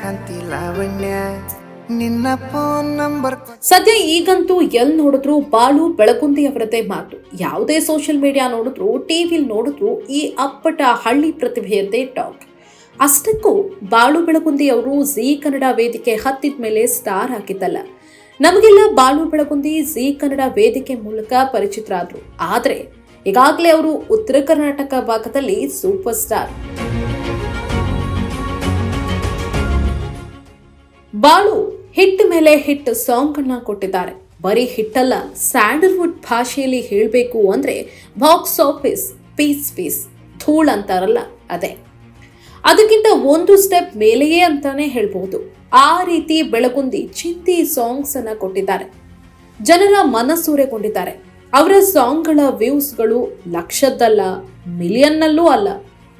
ಕಾಂತಿ ಲಾವಣ್ಯ. ನಿನ್ನ ನಂಬರ್ ಸದ್ಯ ಈಗಂತೂ ಎಲ್ ನೋಡಿದ್ರು ಬಾಳು ಬೆಳಗುಂದಿ ಅವರದೇ ಮಾತು. ಯಾವುದೇ ಸೋಷಿಯಲ್ ಮೀಡಿಯಾ ನೋಡಿದ್ರು ಟಿವಿಲಿ ನೋಡಿದ್ರು ಈ ಅಪ್ಪಟ ಹಳ್ಳಿ ಪ್ರತಿಭೆಯದ್ದೇ ಟಾಕ್ ಅಷ್ಟಕ್ಕೂ ಬಾಳು ಬೆಳಗುಂದಿ ಅವರು ಜಿ ಕನ್ನಡ ವೇದಿಕೆ ಹತ್ತಿದ ಮೇಲೆ ಸ್ಟಾರ್ ಆಗಿದ್ದಲ್ಲ ನಮಗೆಲ್ಲ ಬಾಳು ಬೆಳಗುಂದಿ, ಜಿ ಕನ್ನಡ ವೇದಿಕೆ ಮೂಲಕ ಪರಿಚಿತರಾದ್ರು ಆದರೆ. ಈಗಾಗಲೇ ಅವರು ಉತ್ತರ ಕರ್ನಾಟಕ ಭಾಗದಲ್ಲಿ ಸೂಪರ್ ಸ್ಟಾರ್ ಬಾಳು ಹಿಟ್ ಮೇಲೆ ಹಿಟ್ ಸಾಂಗ್ ಅನ್ನ ಕೊಟ್ಟಿದ್ದಾರೆ. ಬರೀ ಹಿಟ್ಟಲ್ಲ, ಸ್ಯಾಂಡಲ್ವುಡ್ ಭಾಷೆಯಲ್ಲಿ ಹೇಳಬೇಕು ಅಂದ್ರೆ ಬಾಕ್ಸ್ ಆಫೀಸ್, ಪೀಸ್ ಪೀಸ್, ಧೂಳ್ ಅಂತಾರಲ್ಲ ಅದೇ. ಅದಕ್ಕಿಂತ ಒಂದು ಸ್ಟೆಪ್ ಮೇಲೆಯೇ ಅಂತಾನೆ ಹೇಳ್ಬಹುದು ಆ ರೀತಿ ಬೆಳಗುಂದಿ ಚಿಂತಿ ಸಾಂಗ್ಸ್ ಅನ್ನ ಕೊಟ್ಟಿದ್ದಾರೆ. ಜನರ ಮನಸೂರೆಗೊಂಡಿದ್ದಾರೆ ಅವರ ಸಾಂಗ್ಗಳ ವ್ಯೂಸ್ಗಳು ಲಕ್ಷದ್ದಲ್ಲ, ಮಿಲಿಯನ್ನಲ್ಲೂ ಅಲ್ಲ.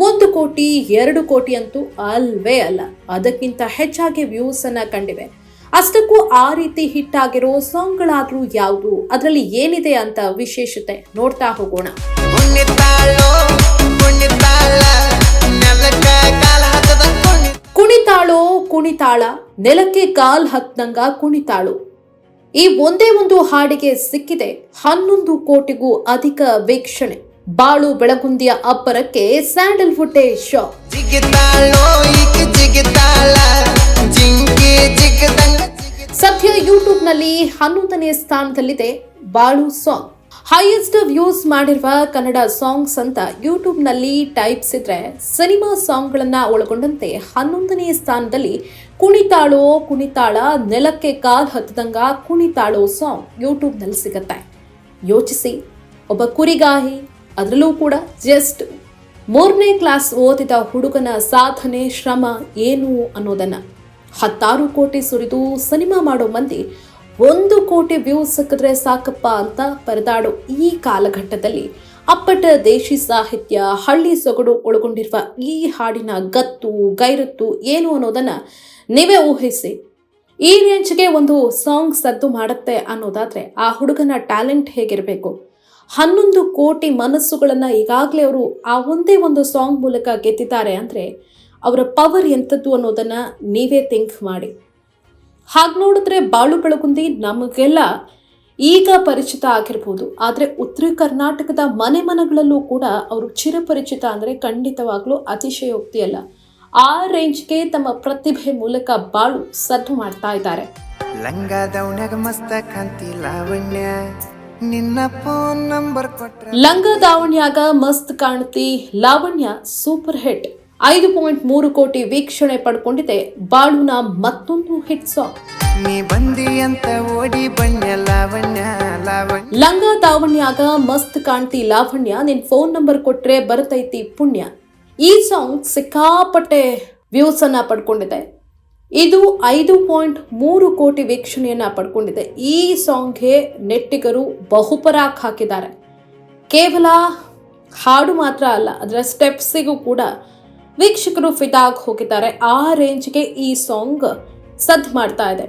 ಒಂದು ಕೋಟಿ, ಎರಡು ಕೋಟಿ ಅಂತೂ ಅಲ್ವೇ ಅಲ್ಲ. ಅದಕ್ಕಿಂತ ಹೆಚ್ಚಾಗಿ ವ್ಯೂಸ್ ಅನ್ನ ಕಂಡಿವೆ. ಅಷ್ಟಕ್ಕೂ ಆ ರೀತಿ ಹಿಟ್ ಆಗಿರೋ ಸಾಂಗ್ಗಳಾದ್ರೂ ಯಾವುದು? ಅದರಲ್ಲಿ ಏನಿದೆ ಅಂತ ವಿಶೇಷತೆ? ನೋಡ್ತಾ ಹೋಗೋಣ. ಕುಣಿತಾಳೋ, ಕುಣಿತಾಳ. ನೆಲಕ್ಕೆ ಕಾಲ್ ಹತ್ತಂಗ ಕುಣಿತಾಳು. ಈ ಒಂದೇ ಒಂದು ಹಾಡಿಗೆ ಸಿಕ್ಕಿದೆ. ಹನ್ನೊಂದು ಕೋಟಿಗೂ ಅಧಿಕ ವೀಕ್ಷಣೆ. ಬಾಳು ಬೆಳಗುಂದಿಯ ಅಪ್ಪರಕ್ಕೆ ಸ್ಯಾಂಡಲ್ ಶಾಕ್. ಜಿಗಿತಾಳೋ ಸದ್ಯ ಯೂಟ್ಯೂಬ್ನಲ್ಲಿ ಹನ್ನೊಂದನೇ ಸ್ಥಾನದಲ್ಲಿದೆ ಬಾಳು ಸಾಂಗ್. ಹೈಯೆಸ್ಟ್ ವ್ಯೂಸ್ ಮಾಡಿರುವ ಕನ್ನಡ ಸಾಂಗ್ಸ್ ಅಂತ ಯೂಟ್ಯೂಬ್ನಲ್ಲಿ ಟೈಪ್ಸಿದ್ರೆ ಸಿನಿಮಾ ಸಾಂಗ್ಗಳನ್ನು ಒಳಗೊಂಡಂತೆ ಹನ್ನೊಂದನೇ ಸ್ಥಾನದಲ್ಲಿ ಕುಣಿತಾಳೋ ಕುಣಿತಾಳ ನೆಲಕ್ಕೆ ಕಾಲ್ ಹತ್ತದಂಗ ಕುಣಿತಾಳೋ ಸಾಂಗ್ ಯೂಟ್ಯೂಬ್ನಲ್ಲಿ ಸಿಗುತ್ತೆ. ಯೋಚಿಸಿ ಒಬ್ಬ ಕುರಿಗಾಹಿ ಅದರಲ್ಲೂ ಕೂಡ ಜಸ್ಟ್ ಮೂರನೇ ಕ್ಲಾಸ್ ಓದಿದ ಹುಡುಗನ ಸಾಧನೆ, ಶ್ರಮ ಏನು ಅನ್ನೋದನ್ನ ಹತ್ತಾರು ಕೋಟಿ ಸುರಿದು ಸಿನಿಮಾ ಮಾಡೋ ಮಂದಿ ಒಂದು ಕೋಟಿ ವ್ಯೂ ಸಿಕ್ಕಿದ್ರೆ ಸಾಕಪ್ಪ ಅಂತ ಪರದಾಡೋ ಈ ಕಾಲಘಟ್ಟದಲ್ಲಿ ಅಪ್ಪಟ ದೇಶಿ ಸಾಹಿತ್ಯ, ಹಳ್ಳಿ ಸೊಗಡು ಒಳಗೊಂಡಿರುವ ಈ ಹಾಡಿನ ಗತ್ತು, ಗೈರತ್ತು ಏನು ಅನ್ನೋದನ್ನ ನೀವೇ ಊಹಿಸಿ. ಈ ರೇಂಜ್ಗೆ ಒಂದು ಸಾಂಗ್ ಸದ್ದು ಮಾಡುತ್ತೆ ಅನ್ನೋದಾದರೆ ಆ ಹುಡುಗನ ಟ್ಯಾಲೆಂಟ್ ಹೇಗಿರಬೇಕು? ಹನ್ನೊಂದು ಕೋಟಿ ಮನಸ್ಸುಗಳನ್ನು ಈಗಾಗಲೇ ಅವರು ಆ ಒಂದೇ ಒಂದು ಸಾಂಗ್ ಮೂಲಕ ಗೆದ್ದಿದ್ದಾರೆ ಅಂದರೆ ಅವರ ಪವರ್ ಎಂಥದ್ದು ಅನ್ನೋದನ್ನ ನೀವೇ ಥಿಂಕ್ ಮಾಡಿ. ಹಾಗೆ ನೋಡಿದ್ರೆ ಬಾಳು ಬೆಳಗುಂದಿ ನಮಗೆಲ್ಲ ಈಗ ಪರಿಚಿತ ಆಗಿರ್ಬೋದು. ಆದರೆ ಉತ್ತರ ಕರ್ನಾಟಕದ ಮನೆ ಮನಗಳಲ್ಲೂ ಕೂಡ ಅವರು ಚಿರಪರಿಚಿತ ಅಂದರೆ ಖಂಡಿತವಾಗ್ಲೂ ಅತಿಶಯೋಕ್ತಿ ಅಲ್ಲ. ಆ ರೇಂಜ್ಗೆ ತಮ್ಮ ಪ್ರತಿಭೆ ಮೂಲಕ ಬಾಳು ಸದ್ದು ಮಾಡ್ತಾ ಇದ್ದಾರೆ. ನಿನ್ನ ಫೋನ್ ನಂಬರ್ ಲಂಗ ದಾವಣ್ಯಾಗ ಮಸ್ತ್ ಕಾಣ್ತಿ. ಲಾವಣ್ಯ ಸೂಪರ್ ಹಿಟ್ ಐದು ಪಾಯಿಂಟ್ ಮೂರು ಕೋಟಿ ವೀಕ್ಷಣೆ ಪಡ್ಕೊಂಡಿದೆ. ಬಾಳುನ ಮತ್ತೊಂದು ಹಿಟ್ ಸಾಂಗ್ ನೀ ಬಂದಿ ಅಂತ ಓಡಿ ಬಣ್ಣ ಲಾವಣ್ಯ ಲಾವಣ್ಯ. ಲಂಗ ದಾವಣ್ಯಾಗ ಮಸ್ತ್ ಕಾಣ್ತಿ ಲಾವಣ್ಯ. ನಿನ್ ಫೋನ್ ನಂಬರ್ ಕೊಟ್ರೆ ಬರ್ತೈತಿ ಪುಣ್ಯ. ಈ ಸಾಂಗ್ ಸಿಕ್ಕಾಪಟ್ಟೆ ವ್ಯೂಸ್ ಅನ್ನ ಪಡ್ಕೊಂಡಿದೆ. ಇದು ಐದು ಪಾಯಿಂಟ್ ಮೂರು ಕೋಟಿ ವೀಕ್ಷಣೆಯನ್ನ ಪಡ್ಕೊಂಡಿದೆ. ಈ ಸಾಂಗ್ಗೆ ನೆಟ್ಟಿಗರು ಬಹುಪರಾಕ್ ಹಾಕಿದ್ದಾರೆ. ಕೇವಲ ಹಾಡು ಮಾತ್ರ ಅಲ್ಲ, ಅದರ ಸ್ಟೆಪ್ಸಿಗೂ ಕೂಡ ವೀಕ್ಷಕರು ಫಿದಾಗ್ ಹೋಗಿದ್ದಾರೆ. ಆ ರೇಂಜ್ಗೆ ಈ ಸಾಂಗ್ ಸದ್ ಮಾಡ್ತಾ ಇದೆ.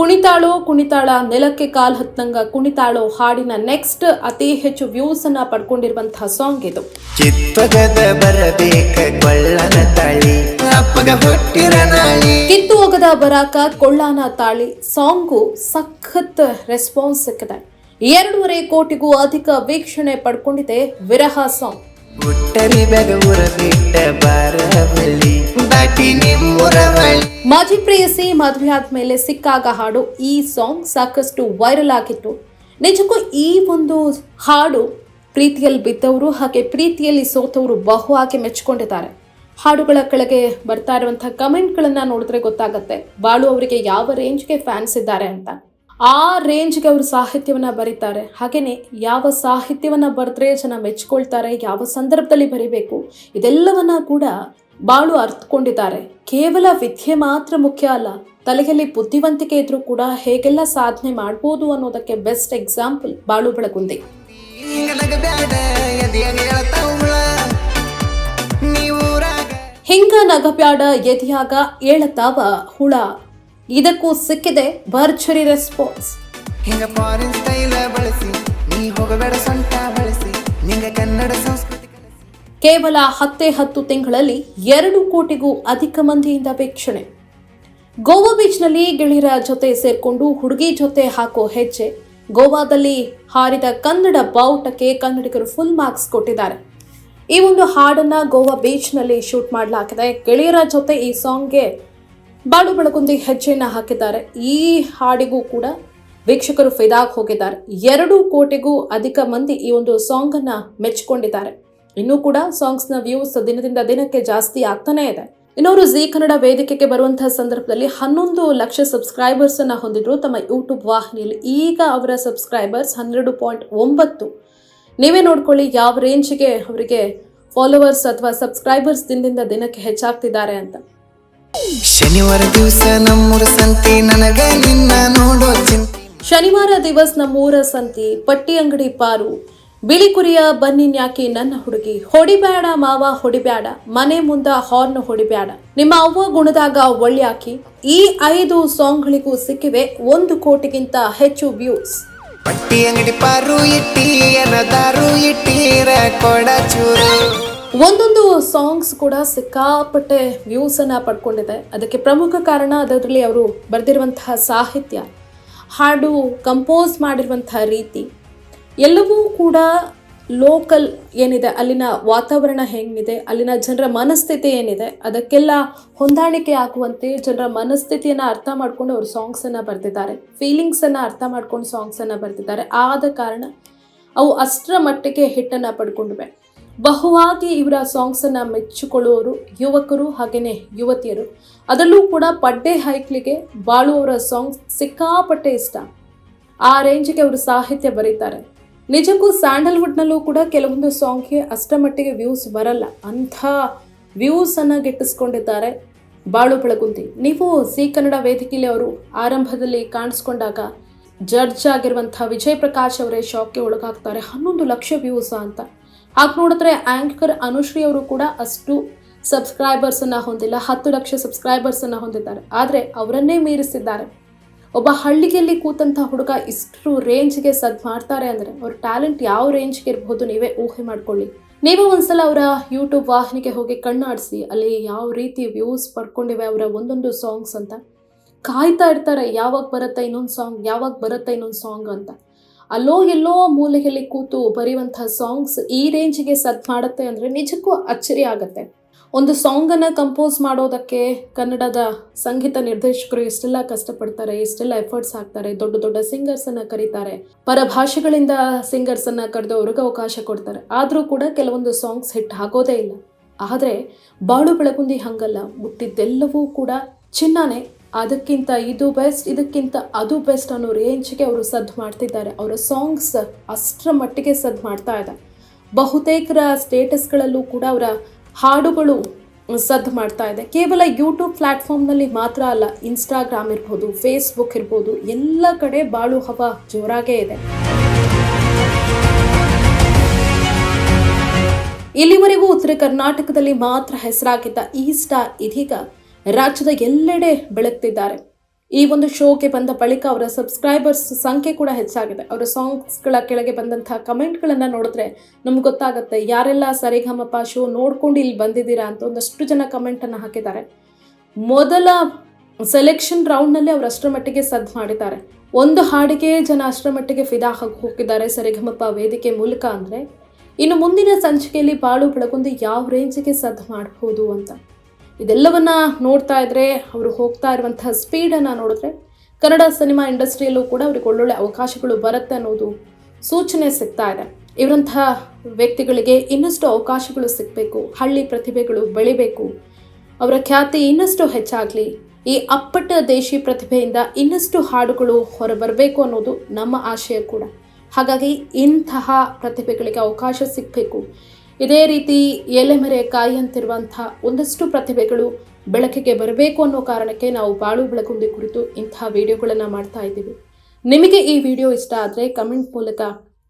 ಕುಣಿತಾಳೋ ಕುಣಿತಾಳ ನೆಲಕ್ಕೆ ಕಾಲ್ ಹತ್ತಂಗ ಕುಣಿತಾಳೋ ಹಾಡಿನ ನೆಕ್ಸ್ಟ್ ಅತಿ ಹೆಚ್ಚು ವ್ಯೂಸ್ ಅನ್ನ ಪಡ್ಕೊಂಡಿರುವಂತಹ ಸಾಂಗ್ ಇದು. ಕಿತ್ತು ಹೋಗದ ಬರಾಕ ಕೊಳ್ಳಾನ ತಾಳಿ ಸಾಂಗು ಸಖತ್ ರೆಸ್ಪಾನ್ಸ್ ಸಿಕ್ಕಿದೆ. ಎರಡೂವರೆ ಕೋಟಿಗೂ ಅಧಿಕ ವೀಕ್ಷಣೆ ಪಡ್ಕೊಂಡಿದೆ ವಿರಹ ಸಾಂಗ್ ಮಾಜಿ ಪ್ರೇಯಸಿ ಮದುವೆ ಆದ್ಮೇಲೆ ಸಿಕ್ಕಾಗ ಹಾಡು ಈ ಸಾಂಗ್ ಸಾಕಷ್ಟು ವೈರಲ್ ಆಗಿತ್ತು. ನಿಜಕ್ಕೂ ಈ ಒಂದು ಹಾಡು ಪ್ರೀತಿಯಲ್ಲಿ ಬಿದ್ದವರು ಹಾಗೆ ಪ್ರೀತಿಯಲ್ಲಿ ಸೋತವರು ಬಹು ಆಗಿ ಮೆಚ್ಚಿಕೊಂಡಿದ್ದಾರೆ. ಹಾಡುಗಳ ಕೆಳಗೆ ಬರ್ತಾ ಇರುವಂತಹ ಕಮೆಂಟ್ಗಳನ್ನ ನೋಡಿದ್ರೆ ಗೊತ್ತಾಗತ್ತೆ. ಬಾಳು ಅವರಿಗೆ ಯಾವ ರೇಂಜ್ಗೆ ಫ್ಯಾನ್ಸ್ ಇದ್ದಾರೆ ಅಂತ. ಆ ರೇಂಜ್ಗೆ ಅವರು ಸಾಹಿತ್ಯವನ್ನ ಬರೀತಾರೆ. ಹಾಗೆಯೇ ಯಾವ ಸಾಹಿತ್ಯವನ್ನು ಬರೆದ್ರೆ ಜನ ಮೆಚ್ಕೊಳ್ತಾರೆ, ಯಾವ ಸಂದರ್ಭದಲ್ಲಿ ಬರಿಬೇಕು, ಇದೆಲ್ಲವನ್ನ ಕೂಡ ಬಾಳು ಅರ್ಥಕೊಂಡಿದ್ದಾರೆ ಕೇವಲ ವಿದ್ಯೆ ಮಾತ್ರ ಮುಖ್ಯ ಅಲ್ಲ, ತಲೆಯಲ್ಲಿ ಬುದ್ಧಿವಂತಿಕೆ ಇದ್ರೂ ಕೂಡ ಹೇಗೆಲ್ಲ ಸಾಧನೆ ಮಾಡ್ಬೋದು ಅನ್ನೋದಕ್ಕೆ ಬೆಸ್ಟ್ ಎಕ್ಸಾಂಪಲ್ ಬಾಳು ಬೆಳಗುಂದಿ. ಹಿಂಗ ನಗಬ್ಯಾಡ ಎದಿಯಾಗ ಏಳತಾವ ಹುಳ. ಇದಕ್ಕೂ ಸಿಕ್ಕಿದೆ ಭರ್ಜರಿ ರೆಸ್ಪಾನ್ಸ್ ಹಿಂಗ ಫಾರಿನ್ ಸ್ಟೈಲ ಬಳಸಿ ನೀ ಹೋಗಬೇಡ ಸೊಂಟ ಬಳಸಿ ನಿಂಗ ಕನ್ನಡ ಸಂಸ್ಕೃತಿ ಕೇವಲ ಹತ್ತೇ ಹತ್ತು ತಿಂಗಳಲ್ಲಿ ಎರಡು ಕೋಟಿಗೂ ಅಧಿಕ ಮಂದಿಯಿಂದ ವೀಕ್ಷಣೆ. ಗೋವಾ ಬೀಚ್ನಲ್ಲಿ ಗೆಳೆಯರ ಜೊತೆ ಸೇರಿಕೊಂಡು ಹುಡುಗಿ ಜೊತೆ ಹಾಕೋ ಹೆಜ್ಜೆ. ಗೋವಾದಲ್ಲಿ ಹಾರಿದ ಕನ್ನಡ ಬಾವುಟಕ್ಕೆ ಕನ್ನಡಿಗರು ಫುಲ್ ಮಾರ್ಕ್ಸ್ ಕೊಟ್ಟಿದ್ದಾರೆ. ಈ ಒಂದು ಹಾಡನ್ನ ಗೋವಾ ಬೀಚ್ನಲ್ಲಿ ಶೂಟ್ ಮಾಡಲಾಗಿದೆ. ಗೆಳೆಯರ ಜೊತೆ ಈ ಸಾಂಗ್ಗೆ ಬಾಳು ಬೆಳಗುಂದಿ ಹೆಜ್ಜೆಯನ್ನು ಹಾಕಿದ್ದಾರೆ. ಈ ಹಾಡಿಗೂ ಕೂಡ ವೀಕ್ಷಕರು ಫೈದಾಗಿ ಹೋಗಿದ್ದಾರೆ. ಎರಡು ಕೋಟಿಗೂ ಅಧಿಕ ಮಂದಿ ಈ ಒಂದು ಸಾಂಗ್ ಅನ್ನ ಮೆಚ್ಚಿಕೊಂಡಿದ್ದಾರೆ ಇನ್ನೂ ಕೂಡ ಸಾಂಗ್ಸ್ನ ವ್ಯೂಸ್ ದಿನದಿಂದ ದಿನಕ್ಕೆ ಜಾಸ್ತಿ ಆಗ್ತಾನೆ ಇದೆ. ಇನ್ನೊರು ಜಿ ಕನ್ನಡ ವೇದಿಕೆಗೆ ಬರುವಂತಹ ಸಂದರ್ಭದಲ್ಲಿ ಹನ್ನೊಂದು ಲಕ್ಷ ಸಬ್ಸ್ಕ್ರೈಬರ್ಸ್ ಅನ್ನ ಹೊಂದಿದ್ರು ತಮ್ಮ ಯೂಟ್ಯೂಬ್ ವಾಹಿನಿಯಲ್ಲಿ. ಈಗ ಅವರ ಸಬ್ಸ್ಕ್ರೈಬರ್ಸ್ ಹನ್ನೆರಡು ಪಾಯಿಂಟ್ ಒಂಬತ್ತು. ನೀವೇ ನೋಡ್ಕೊಳ್ಳಿ ಯಾವ ರೇಂಜ್ಗೆ ಅವರಿಗೆ ಫಾಲೋವರ್ಸ್ ಅಥವಾ ಸಬ್ಸ್ಕ್ರೈಬರ್ಸ್ ದಿನದಿಂದ ದಿನಕ್ಕೆ ಹೆಚ್ಚಾಗ್ತಿದ್ದಾರೆ ಅಂತ. ಶನಿವಾರ ದಿವಸ ನಮ್ಮೂರ ಸಂತಿ ನನಗೆ ನಿನ್ನ ನೋಡೋ ಚಿಂತೆ. ಶನಿವಾರ ದಿವಸ ನಮ್ಮೂರ ಸಂತಿ ಪಟ್ಟಿ ಅಂಗಡಿ ಪಾರು. ಬಿಳಿ ಕುರಿಯ ಬನ್ನಿನ್ಯಾಕಿ ನನ್ನ ಹುಡುಗಿ. ಹೊಡಿಬ್ಯಾಡ ಮಾವ ಹೊಡಿಬ್ಯಾಡ. ಮನೆ ಮುಂದ ಹಾರ್ನ್ ಹೊಡಿಬ್ಯಾಡ. ನಿಮ್ಮ ಅವ್ವ ಗುಣದಾಗ ಒಳ್ಳ್ಯಾಕಿ ಈ ಐದು ಸಾಂಗ್ಗಳಿಗೂ ಸಿಕ್ಕಿವೆ ಒಂದು ಕೋಟಿಗಿಂತ ಹೆಚ್ಚು ವ್ಯೂಸ್. ಪಟ್ಟಿ ಅಂಗಡಿ ಪಾರು ಇಟ್ಟಿ ದಾರು ಇಟ್ಟಿರ ಕೊಡ ಚೂರು. ಒಂದೊಂದು ಸಾಂಗ್ಸ್ ಕೂಡ ಸಿಕ್ಕಾಪಟ್ಟೆ ವ್ಯೂಸ್ ಅನ್ನ ಪಡ್ಕೊಂಡಿದೆ. ಅದಕ್ಕೆ ಪ್ರಮುಖ ಕಾರಣ ಅದರಲ್ಲಿ ಅವರು ಬರೆದಿರುವಂತಹ ಸಾಹಿತ್ಯ, ಹಾಡು ಕಂಪೋಸ್ ಮಾಡಿರುವಂತಹ ರೀತಿ. ಎಲ್ಲವೂ ಕೂಡ ಲೋಕಲ್ ಏನಿದೆ, ಅಲ್ಲಿನ ವಾತಾವರಣ ಹೆಂಗಿದೆ, ಅಲ್ಲಿನ ಜನರ ಮನಸ್ಥಿತಿ ಏನಿದೆ, ಅದಕ್ಕೆಲ್ಲ ಹೊಂದಾಣಿಕೆ ಆಗುವಂತೆ ಜನರ ಮನಸ್ಥಿತಿಯನ್ನು ಅರ್ಥ ಮಾಡ್ಕೊಂಡು ಅವರು ಸಾಂಗ್ಸನ್ನು ಬರೆದಿದ್ದಾರೆ. ಫೀಲಿಂಗ್ಸನ್ನು ಅರ್ಥ ಮಾಡ್ಕೊಂಡು ಸಾಂಗ್ಸನ್ನು ಬರೆದಿದ್ದಾರೆ. ಆದ ಕಾರಣ ಅವು ಅಷ್ಟರ ಮಟ್ಟಿಗೆ ಹಿಟ್ಟನ್ನು ಪಡ್ಕೊಂಡಿವೆ. ಬಹುವಾಗಿ ಇವರ ಸಾಂಗ್ಸನ್ನು ಮೆಚ್ಚಿಕೊಳ್ಳುವವರು ಯುವಕರು ಹಾಗೆಯೇ ಯುವತಿಯರು. ಅದರಲ್ಲೂ ಕೂಡ ಪಡ್ಡೆ ಹೈಕ್ಲಿಗೆ ಬಾಳು ಅವರ ಸಾಂಗ್ಸ್ ಸಿಕ್ಕಾಪಟ್ಟೆ ಇಷ್ಟ. ಆ ರೇಂಜಿಗೆ ಅವರು ಸಾಹಿತ್ಯ ಬರೀತಾರೆ. ನಿಜಕ್ಕೂ ಸ್ಯಾಂಡಲ್ವುಡ್ನಲ್ಲೂ ಕೂಡ ಕೆಲವೊಂದು ಸಾಂಗ್ಗೆ ಅಷ್ಟಮಟ್ಟಿಗೆ ವ್ಯೂಸ್ ಬರಲ್ಲ. ಅಂಥ ವ್ಯೂಸನ್ನು ಗಿಟ್ಟಿಸ್ಕೊಂಡಿದ್ದಾರೆ ಬಾಳು ಬೆಳಗುಂತಿ ನೀವು ಸಿ ಕನ್ನಡ ವೇದಿಕೆಯಲ್ಲಿ ಅವರು ಆರಂಭದಲ್ಲಿ ಕಾಣಿಸ್ಕೊಂಡಾಗ ಜಡ್ಜ್ ಆಗಿರುವಂತಹ ವಿಜಯ್ ಪ್ರಕಾಶ್ ಅವರೇ ಶಾಕ್ಗೆ ಒಳಗಾಗ್ತಾರೆ. ಹನ್ನೊಂದು ಲಕ್ಷ ವ್ಯೂಸ್ ಅಂತ. ಹಾಗೆ ನೋಡಿದ್ರೆ ಆಂಕರ್ ಅನುಶ್ರೀ ಅವರು ಕೂಡ ಅಷ್ಟು ಸಬ್ಸ್ಕ್ರೈಬರ್ಸ್ ಅನ್ನ ಹೊಂದಿಲ್ಲ. ಹತ್ತು ಲಕ್ಷ ಸಬ್ಸ್ಕ್ರೈಬರ್ಸ್ ಅನ್ನ ಹೊಂದಿದ್ದಾರೆ. ಆದರೆ ಅವರನ್ನೇ ಮೀರಿಸಿದ್ದಾರೆ. ಒಬ್ಬ ಹಳ್ಳಿಯಲ್ಲಿ ಕೂತಂಥ ಹುಡುಗ ಇಷ್ಟು ರೇಂಜ್ಗೆ ಸದ್ ಮಾಡ್ತಾರೆ ಅಂದರೆ ಅವ್ರ ಟ್ಯಾಲೆಂಟ್ ಯಾವ ರೇಂಜ್ಗೆ ಇರಬಹುದು ನೀವೇ ಊಹೆ ಮಾಡ್ಕೊಳ್ಳಿ. ನೀವೇ ಒಂದ್ಸಲ ಅವರ ಯೂಟ್ಯೂಬ್ ವಾಹಿನಿಗೆ ಹೋಗಿ ಕಣ್ಣಾಡಿಸಿ, ಅಲ್ಲಿ ಯಾವ ರೀತಿ ವ್ಯೂಸ್ ಪಡ್ಕೊಂಡಿವೆ ಅವರ ಒಂದೊಂದು ಸಾಂಗ್ಸ್ ಅಂತ. ಕಾಯ್ತಾ ಇರ್ತಾರೆ, ಯಾವಾಗ ಬರುತ್ತೆ ಇನ್ನೊಂದು ಸಾಂಗ್ ಯಾವಾಗ ಬರುತ್ತೆ ಇನ್ನೊಂದು ಸಾಂಗ್ ಅಂತ. ಅಲ್ಲೋ ಎಲ್ಲೋ ಮೂಲೆಯಲ್ಲಿ ಕೂತು ಬರೆಯುವಂತಹ ಸಾಂಗ್ಸ್ ಈ ರೇಂಜ್ಗೆ ಸದ್ ಮಾಡುತ್ತೆ ಅಂದರೆ ನಿಜಕ್ಕೂ ಅಚ್ಚರಿ ಆಗುತ್ತೆ. ಒಂದು ಸಾಂಗನ್ನು ಕಂಪೋಸ್ ಮಾಡೋದಕ್ಕೆ ಕನ್ನಡದ ಸಂಗೀತ ನಿರ್ದೇಶಕರು ಎಷ್ಟೆಲ್ಲ ಕಷ್ಟಪಡ್ತಾರೆ, ಎಷ್ಟೆಲ್ಲ ಎಫರ್ಟ್ಸ್ ಹಾಕ್ತಾರೆ, ದೊಡ್ಡ ದೊಡ್ಡ ಸಿಂಗರ್ಸನ್ನು ಕರೀತಾರೆ, ಪರಭಾಷೆಗಳಿಂದ ಸಿಂಗರ್ಸನ್ನು ಕರೆದು ಅವ್ರಿಗೆ ಅವಕಾಶ ಕೊಡ್ತಾರೆ. ಆದರೂ ಕೂಡ ಕೆಲವೊಂದು ಸಾಂಗ್ಸ್ ಹಿಟ್ ಆಗೋದೇ ಇಲ್ಲ. ಆದರೆ ಬಾಳು ಬೆಳಗುಂದಿ ಹಂಗಲ್ಲ, ಮುಟ್ಟಿದ್ದೆಲ್ಲವೂ ಕೂಡ ಚಿನ್ನನೇ. ಅದಕ್ಕಿಂತ ಇದು ಬೆಸ್ಟ್, ಇದಕ್ಕಿಂತ ಅದು ಬೆಸ್ಟ್ ಅನ್ನೋ ರೇಂಜ್ಗೆ ಅವರು ಸದ್ದು ಮಾಡ್ತಿದ್ದಾರೆ. ಅವರ ಸಾಂಗ್ಸ್ ಅಷ್ಟರ ಮಟ್ಟಿಗೆ ಸದ್ದು ಮಾಡ್ತಾ ಇದೆ. ಬಹುತೇಕರ ಸ್ಟೇಟಸ್ಗಳಲ್ಲೂ ಕೂಡ ಅವರ ಹಾಡುಗಳು ಸದ್ದು ಮಾಡ್ತಾ ಇದೆ. ಕೇವಲ ಯೂಟ್ಯೂಬ್ ಪ್ಲ್ಯಾಟ್ಫಾರ್ಮ್ನಲ್ಲಿ ಮಾತ್ರ ಅಲ್ಲ ಇನ್ಸ್ಟಾಗ್ರಾಮ್ ಇರ್ಬೋದು ಫೇಸ್ಬುಕ್ ಇರ್ಬೋದು, ಎಲ್ಲ ಕಡೆ ಬಾಳು ಹವ ಜೋರಾಗೇ ಇದೆ. ಇಲ್ಲಿವರೆಗೂ ಉತ್ತರ ಕರ್ನಾಟಕದಲ್ಲಿ ಮಾತ್ರ ಹೆಸರಾಗಿದ್ದ ಈ ಸ್ಟಾರ್ ಇದೀಗ ರಾಜ್ಯದ ಎಲ್ಲೆಡೆ ಬೆಳಗ್ತಿದ್ದಾರೆ. ಈ ಒಂದು ಶೋಗೆ ಬಂದ ಬಳಿಕ ಅವರ ಸಬ್ಸ್ಕ್ರೈಬರ್ಸ್ ಸಂಖ್ಯೆ ಕೂಡ ಹೆಚ್ಚಾಗಿದೆ. ಅವರ ಸಾಂಗ್ಸ್ಗಳ ಕೆಳಗೆ ಬಂದಂತಹ ಕಮೆಂಟ್ಗಳನ್ನು ನೋಡಿದ್ರೆ ನಮ್ಗೆ ಗೊತ್ತಾಗುತ್ತೆ, ಯಾರೆಲ್ಲ ಸರಿಗಮಪ ಶೋ ನೋಡ್ಕೊಂಡು ಇಲ್ಲಿ ಬಂದಿದ್ದೀರಾ ಅಂತ ಒಂದಷ್ಟು ಜನ ಕಮೆಂಟನ್ನು ಹಾಕಿದ್ದಾರೆ. ಮೊದಲ ಸೆಲೆಕ್ಷನ್ ರೌಂಡ್ನಲ್ಲಿ ಅವರು ಅಷ್ಟರ ಮಟ್ಟಿಗೆ ಸದ್ ಮಾಡಿದ್ದಾರೆ. ಒಂದು ಹಾಡಿಗೆ ಜನ ಅಷ್ಟರ ಮಟ್ಟಿಗೆ ಫಿದಾ ಹಾಕಿ ಹೋಗಿದ್ದಾರೆ ಸರಿಗಮಪ ವೇದಿಕೆ ಮೂಲಕ ಅಂದರೆ. ಇನ್ನು ಮುಂದಿನ ಸಂಚಿಕೆಯಲ್ಲಿ ಬಾಳು ಬೆಳಗುಂದಿ ಯಾವ ರೇಂಜಿಗೆ ಸದ್ ಮಾಡಬಹುದು ಅಂತ. ಇದೆಲ್ಲವನ್ನ ನೋಡ್ತಾ ಇದ್ರೆ ಅವರು ಹೋಗ್ತಾ ಇರುವಂತಹ ಸ್ಪೀಡನ್ನು ನೋಡಿದ್ರೆ ಕನ್ನಡ ಸಿನಿಮಾ ಇಂಡಸ್ಟ್ರಿಯಲ್ಲೂ ಕೂಡ ಅವ್ರಿಗೆ ಒಳ್ಳೊಳ್ಳೆ ಅವಕಾಶಗಳು ಬರುತ್ತೆ ಅನ್ನೋದು ಸೂಚನೆ ಸಿಗ್ತಾ ಇದೆ. ಇವರಂತಹ ವ್ಯಕ್ತಿಗಳಿಗೆ ಇನ್ನಷ್ಟು ಅವಕಾಶಗಳು ಸಿಗಬೇಕು, ಹಳ್ಳಿ ಪ್ರತಿಭೆಗಳು ಬೆಳಿಬೇಕು, ಅವರ ಖ್ಯಾತಿ ಇನ್ನಷ್ಟು ಹೆಚ್ಚಾಗಲಿ, ಈ ಅಪ್ಪಟ ದೇಶಿ ಪ್ರತಿಭೆಯಿಂದ ಇನ್ನಷ್ಟು ಹಾಡುಗಳು ಹೊರಬರಬೇಕು ಅನ್ನೋದು ನಮ್ಮ ಆಶಯ ಕೂಡ. ಹಾಗಾಗಿ ಇಂತಹ ಪ್ರತಿಭೆಗಳಿಗೆ ಅವಕಾಶ ಸಿಗಬೇಕು. ಇದೇ ರೀತಿ ಎಲೆಮರೆ ಕಾಯಿ ಅಂತಿರುವಂಥ ಒಂದಷ್ಟು ಪ್ರತಿಭೆಗಳು ಬೆಳಕಿಗೆ ಬರಬೇಕು ಅನ್ನೋ ಕಾರಣಕ್ಕೆ ನಾವು ಬಾಳು ಬೆಳಗುಂದಿ ಕುರಿತು ಇಂತಹ ವಿಡಿಯೋಗಳನ್ನು ಮಾಡ್ತಾ ಇದ್ದೀವಿ. ನಿಮಗೆ ಈ ವಿಡಿಯೋ ಇಷ್ಟ ಆದರೆ ಕಮೆಂಟ್ ಮೂಲಕ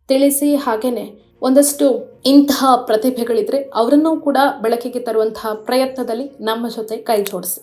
ತಿಳಿಸಿ. ಹಾಗೆಯೇ ಒಂದಷ್ಟು ಇಂತಹ ಪ್ರತಿಭೆಗಳಿದ್ರೆ ಅವರನ್ನು ಕೂಡ ಬೆಳಕಿಗೆ ತರುವಂತಹ ಪ್ರಯತ್ನದಲ್ಲಿ ನಮ್ಮ ಜೊತೆ ಕೈ ಜೋಡಿಸಿ.